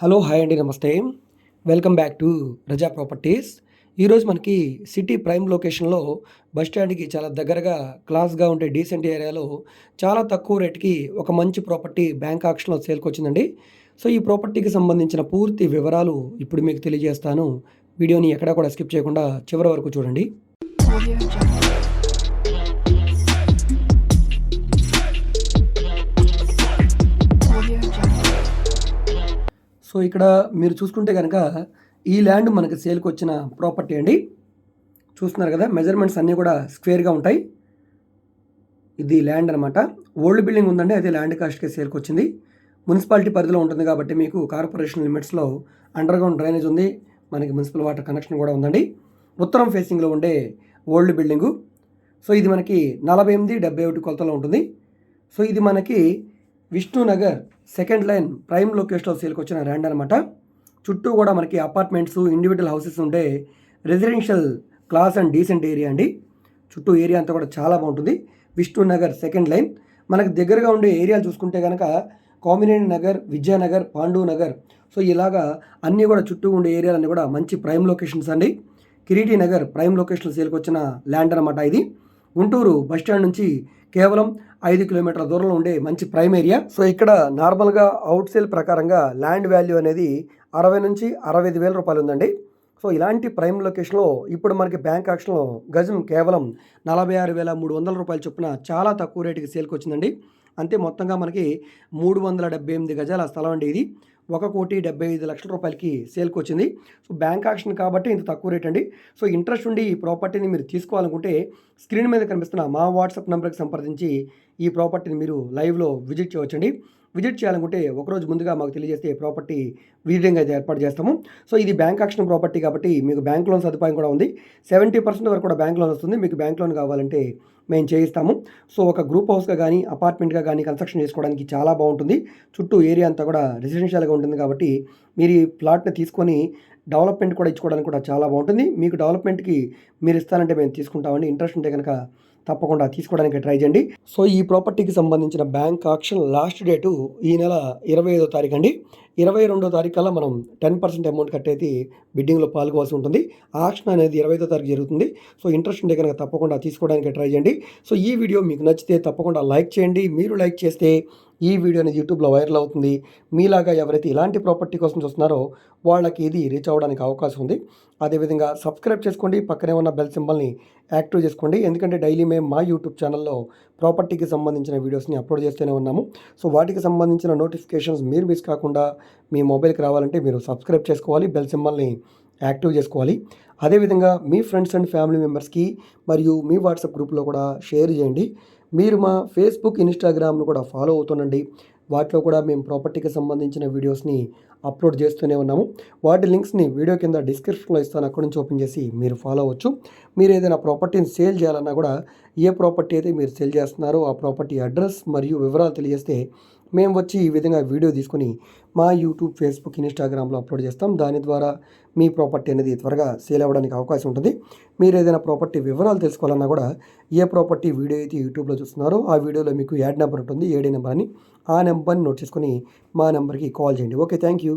Hello hi అండి నమస్తే. Welcome back to Raza properties. ఈరోజు మనకి సిటీ ప్రైమ్ లొకేషన్లో బస్ స్టాండ్కి చాలా దగ్గరగా క్లాస్గా ఉండే డీసెంట్ ఏరియాలో చాలా తక్కువ రేట్కి ఒక మంచి ప్రాపర్టీ బ్యాంక్ ఆక్షన్లో సేల్కొచ్చిందండి. సో ఈ ప్రాపర్టీకి సంబంధించిన పూర్తి వివరాలు ఇప్పుడు మీకు తెలియజేస్తాను. వీడియోని ఎక్కడా కూడా స్కిప్ చేయకుండా చివరి వరకు చూడండి. సో ఇక్కడ మీరు చూసుకుంటే కనుక ఈ ల్యాండ్ మనకి సేల్కి వచ్చిన ప్రాపర్టీ అండి. చూస్తున్నారు కదా మెజర్మెంట్స్ అన్నీ కూడా స్క్వేర్గా ఉంటాయి. ఇది ల్యాండ్ అనమాట ఓల్డ్ బిల్డింగ్ ఉందండి అది ల్యాండ్ కాస్ట్కే సేల్కి వచ్చింది. మున్సిపాలిటీ పరిధిలో ఉంటుంది కాబట్టి మీకు కార్పొరేషన్ లిమిట్స్లో అండర్గ్రౌండ్ డ్రైనేజ్ ఉంది. మనకి మున్సిపల్ వాటర్ కనెక్షన్ కూడా ఉందండి. ఉత్తరం ఫేసింగ్లో ఉండే ఓల్డ్ బిల్డింగు. సో ఇది మనకి నలభై ఎనిమిది డెబ్బై ఒకటి కొలతలో ఉంటుంది. సో ఇది మనకి విష్ణునగర్ సెకండ్ లైన్ ప్రైమ్ లొకేషన్లో సేల్కి వచ్చిన ల్యాండ్ అనమాట చుట్టూ కూడా మనకి అపార్ట్మెంట్స్ ఇండివిజువల్ హౌసెస్ ఉండే residential class and decent area అండి. చుట్టూ ఏరియా అంతా కూడా చాలా బాగుంటుంది. Vishnunagar second line. మనకు దగ్గరగా ఉండే ఏరియాలు చూసుకుంటే కనుక కామినేని నగర్ విద్యానగర్ పాండు నగర్. సో ఇలాగా అన్నీ కూడా చుట్టూ ఉండే ఏరియాలన్నీ కూడా మంచి ప్రైమ్ లొకేషన్స్ అండి. కిరీటి నగర్ ప్రైమ్ లొకేషన్ సేల్కి వచ్చిన ల్యాండ్ అనమాట ఇది. గుంటూరు బస్ స్టాండ్ నుంచి కేవలం ఐదు కిలోమీటర్ల దూరంలో ఉండే మంచి ప్రైమ్ ఏరియా. సో ఇక్కడ నార్మల్గా అవుట్ సేల్ ప్రకారంగా ల్యాండ్ వాల్యూ అనేది అరవై నుంచి అరవై ఐదు వేల రూపాయలు ఉందండి. సో ఇలాంటి ప్రైమ్ లొకేషన్లో ఇప్పుడు మనకి బ్యాంక్ ఆక్షన్లో గజం కేవలం నలభై ఆరు వేల మూడు వందల రూపాయలు చొప్పున చాలా తక్కువ రేటుకి సేల్కి వచ్చిందండి. అంతే మొత్తంగా మనకి మూడు వందల డెబ్బై ఎనిమిది గజాల స్థలం అండి ఇది. ఒక కోటి డెబ్బై ఐదు లక్షల రూపాయలకి సేల్కి వచ్చింది సో బ్యాంక్ ఆక్షన్ కాబట్టి ఇంత తక్కువ రేట్ అండి. సో ఇంట్రెస్ట్ ఉండి ఈ ప్రాపర్టీని మీరు తీసుకోవాలనుకుంటే స్క్రీన్ మీద కనిపిస్తున్న మా వాట్సాప్ నెంబర్కి సంప్రదించి ఈ ప్రాపర్టీని మీరు లైవ్లో విజిట్ చేయవచ్చండి. విజిట్ చేయాలనుకుంటే ఒకరోజు ముందుగా మాకు తెలియజేస్తే ప్రాపర్టీ విజిటింగ్ అయితే ఏర్పాటు చేస్తాము. సో ఇది బ్యాంక్ ఆక్షన్ ప్రాపర్టీ కాబట్టి మీకు బ్యాంక్ లోన్ సదుపాయం కూడా ఉంది. సెవెంటీ పర్సెంట్ వరకు కూడా బ్యాంక్ లోన్ వస్తుంది. మీకు బ్యాంక్ లోన్ కావాలంటే మేము చేయిస్తాము. సో ఒక గ్రూప్ హౌస్గా కానీ అపార్ట్మెంట్గా కానీ కన్స్ట్రక్షన్ చేసుకోవడానికి చాలా బాగుంటుంది. చుట్టూ ఏరియా అంతా కూడా రెసిడెన్షియల్గా ఉంటుంది కాబట్టి మీరు ఈ ప్లాట్ని తీసుకొని డెవలప్మెంట్ కూడా ఇచ్చుకోవడానికి కూడా చాలా బాగుంటుంది. మీకు డెవలప్మెంట్కి మీరు ఇస్తానంటే మేము తీసుకుంటామండి. ఇంట్రెస్ట్ ఉంటే కనుక తప్పకుండా తీసుకోవడానికి ట్రై చేయండి. సో ఈ ప్రాపర్టీకి సంబంధించిన బ్యాంక్ ఆక్షన్ లాస్ట్ డేటు ఈ నెల ఇరవై ఐదో తారీఖు అండి. ఇరవై రెండో తారీఖు కల్లా మనం టెన్ పర్సెంట్ అమౌంట్ కట్టేది బిడ్డింగ్లో పాల్గొవాల్సి ఉంటుంది. ఆక్షన్ అనేది ఇరవై ఐదో తారీఖు జరుగుతుంది. సో ఇంట్రెస్ట్ ఉంటే కనుక తప్పకుండా తీసుకోవడానికి ట్రై చేయండి. సో ఈ వీడియో మీకు నచ్చితే తప్పకుండా లైక్ చేయండి. మీరు లైక్ చేస్తే ఈ వీడియో అనేది యూట్యూబ్లో వైరల్ అవుతుంది. మీలాగా ఎవరైతే ఇలాంటి ప్రాపర్టీ కోసం చూస్తున్నారో వాళ్ళకి ఇది రీచ్ అవ్వడానికి అవకాశం ఉంది. అదేవిధంగా సబ్స్క్రైబ్ చేసుకోండి. పక్కనే ఉన్న బెల్ సింబల్ని యాక్టివ్ చేసుకోండి. ఎందుకంటే డైలీ మేము మేము మా యూట్యూబ్ ఛానల్లో ప్రాపర్టీకి సంబంధించిన వీడియోస్ని అప్లోడ్ చేస్తూనే ఉన్నాము. సో వాటికి సంబంధించిన నోటిఫికేషన్స్ మీరు మిస్ కాకుండా మీ మొబైల్కి రావాలంటే మీరు సబ్స్క్రైబ్ చేసుకోవాలి బెల్ సింబల్ని యాక్టివ్ చేసుకోవాలి. అదేవిధంగా మీ ఫ్రెండ్స్ అండ్ ఫ్యామిలీ మెంబర్స్కి మరియు మీ వాట్సాప్ గ్రూప్లో కూడా షేర్ చేయండి. మీరు మా ఫేస్బుక్ ఇన్స్టాగ్రామ్ను కూడా ఫాలో అవుతుండండి. వాటిలో కూడా మేము ప్రాపర్టీకి సంబంధించిన వీడియోస్ని అప్లోడ్ చేస్తూనే ఉన్నాము. వాటి లింక్స్ని వీడియో కింద డిస్క్రిప్షన్లో ఇస్తాను. అక్కడి నుంచి ఓపెన్ చేసి మీరు ఫాలో అవ్వచ్చు. మీరు ఏదైనా ప్రాపర్టీని సేల్ చేయాలన్నా కూడా ఏ ప్రాపర్టీ అయితే మీరు సేల్ చేస్తున్నారో ఆ ప్రాపర్టీ అడ్రస్ మరియు వివరాలు తెలియజేస్తే మేము వచ్చి ఈ విధంగా వీడియో తీసుకొని మా యూట్యూబ్ ఫేస్బుక్ ఇన్స్టాగ్రామ్లో అప్లోడ్ చేస్తాం. దాని ద్వారా మీ ప్రాపర్టీ అనేది త్వరగా సేల్ అవ్వడానికి అవకాశం ఉంటుంది. మీరు ఏదైనా ప్రాపర్టీ వివరాలు తెలుసుకోవాలన్నా కూడా ఏ ప్రాపర్టీ వీడియో అయితే యూట్యూబ్లో చూస్తున్నారో ఆ వీడియోలో మీకు యాడ్ నెంబర్ ఉంటుంది ఏడీ నెంబర్ అని. ఆ నెంబర్ని నోట్ చేసుకుని మా నెంబర్కి కాల్ చేయండి. Okay thank you.